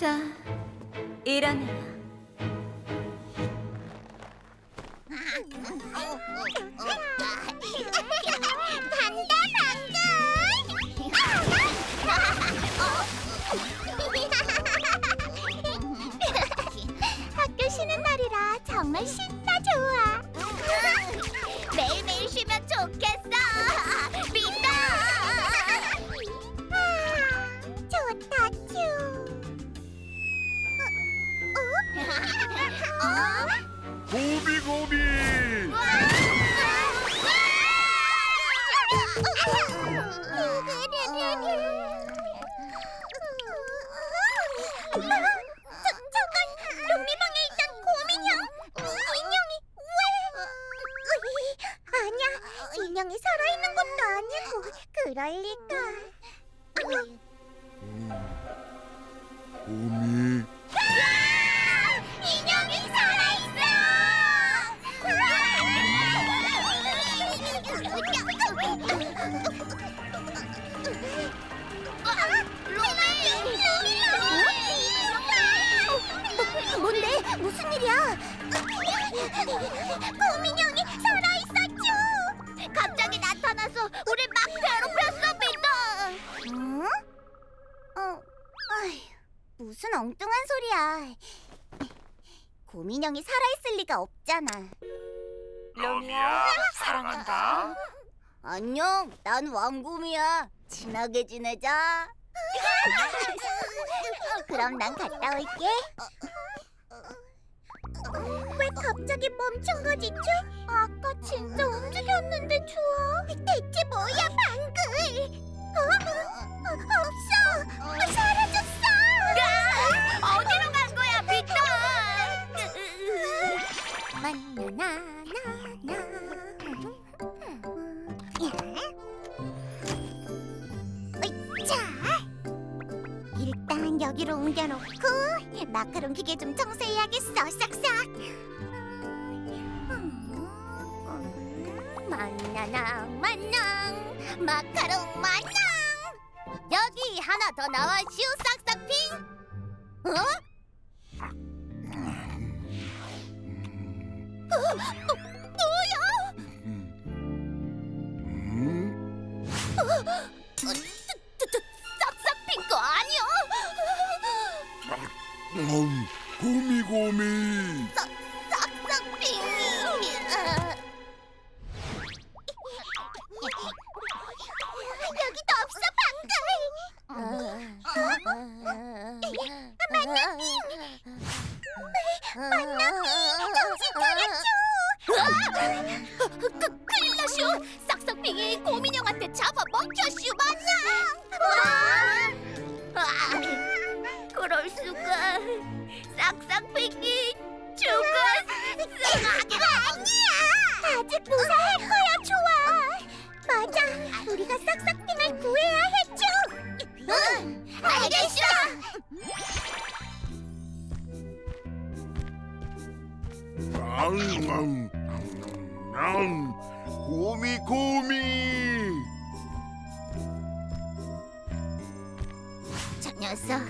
자, 일어나라. 그럴 리가 고미 인형이 엉뚱한 소리야. 고민형이 살아있을 리가 없잖아. 로미야 사랑한다 안녕, 난 왕곰이야. 친하게 지내자. 그럼 난 갔다 올게. 왜 갑자기 멈춘 거지, 쭈? 아까 진짜 움직였는데, 주아. 대체 뭐야, 여기로 옮겨놓고 마카롱 기계 좀 청소해야겠어. 싹싹. 만나랑 만낭 마카롱 만낭 여기 하나 더 나와 슈 싹싹핑 어? 어? 뭐, 뭐야? 음? 싹 음, 고미 고미 아직 무사할 거야 좋아. 맞아. 우리가 싹싹핑을 구해야 했죠. 응 알겠어. 앙, 앙, 앙. 고미 고미. 저 녀석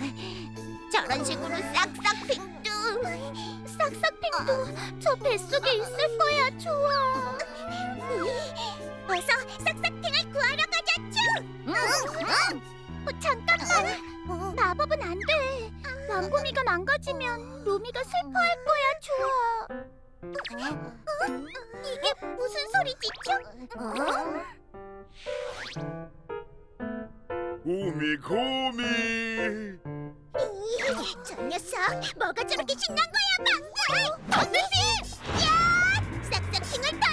저런 식으로 싹싹핑도 싹싹핑도 저 뱃속에 있을 거야 좋아 어서 싹싹핑을 구하러 가자 쭈 응, 응. 어, 잠깐만. 마법은 안 돼. 왕구미가 망가지면 루미가 슬퍼할 거야 좋아 이게 무슨 소리지 쭈? 고미 고미 저 녀석 뭐가 저렇게 신난 거야 방금 방금님 야 싹싹 나쁜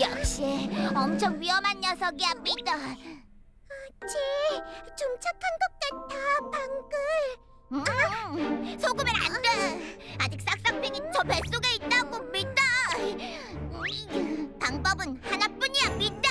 역시 엄청 위험한 녀석이야 비다. 쟤좀 착한 것 같아 방글. 음, 속으면 안 돼. 아직 싹싹핑이 저 뱃속에 있다고 믿다. 방법은 하나뿐이야 믿다.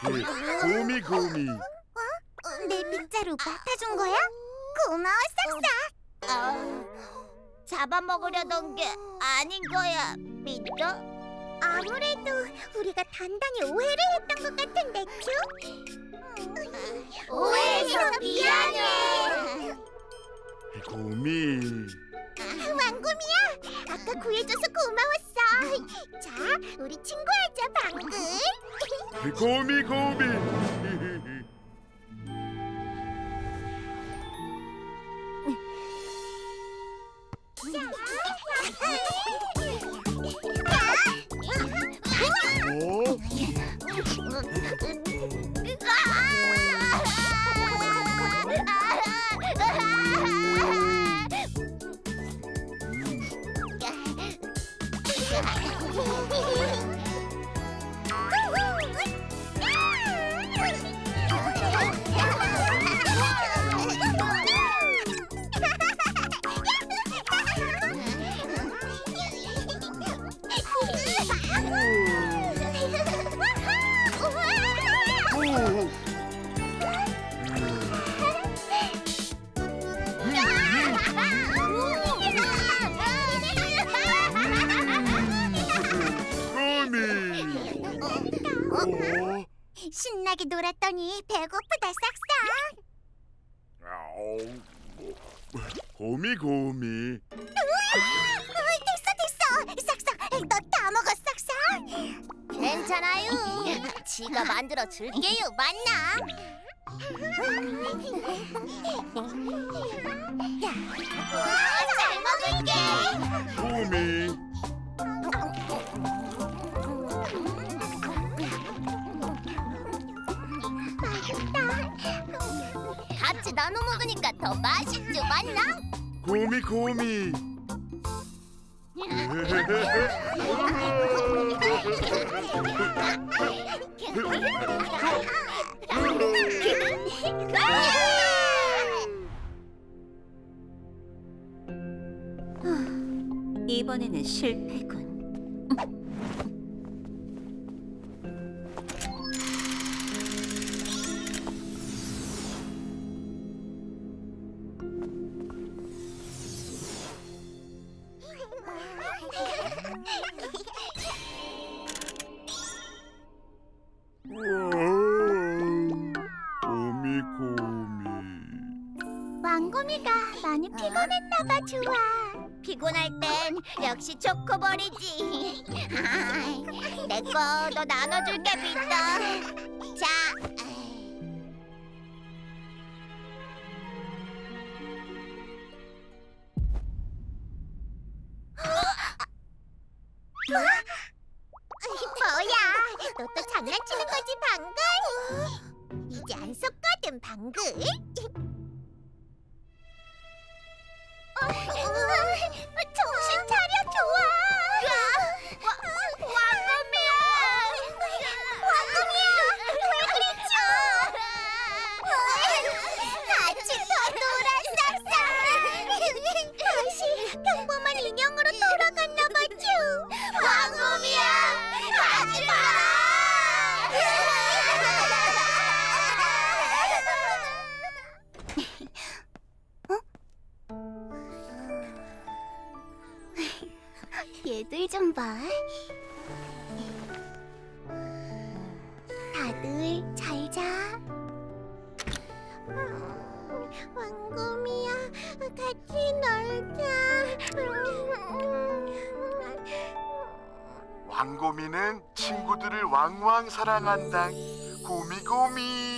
곰이 곰이 내 빗자루 맡아준 거야? 고마워 싹싹 아, 잡아먹으려던 게 아닌 거야 믿어? 아무래도 우리가 단단히 오해를 했던 것 같은데 큐? 오해해서 미안해 곰이 왕곰이야 아까 구해줘서 고마웠어 자 우리 친구하자 방글 곰이 곰이 어? 어? 신나게 놀았더니 배고프다 싹싹. 아우. 곰이 곰이 어, 됐어 됐어. 싹싹 너 다 먹어 싹싹. 괜찮아요. 지가 만들어 줄게요 맞나. 잘 먹을게. 곰이 더 맛있죠 맞나? 곰이 곰이 이번에는 실패 피곤했나봐 좋아 피곤할 땐 역시 초코볼이지. 내 거 너 나눠줄게 비터. 자. 뭐야? 너 또 장난치는 거지 방글? 이제 안 속거든 방글. 평범한 인형으로 돌아갔나 봐죠. 왕금이야. 하지 마라. 얘들 좀 봐. 다들 잘 왕고미는 친구들을 왕왕 사랑한다. 고미고미.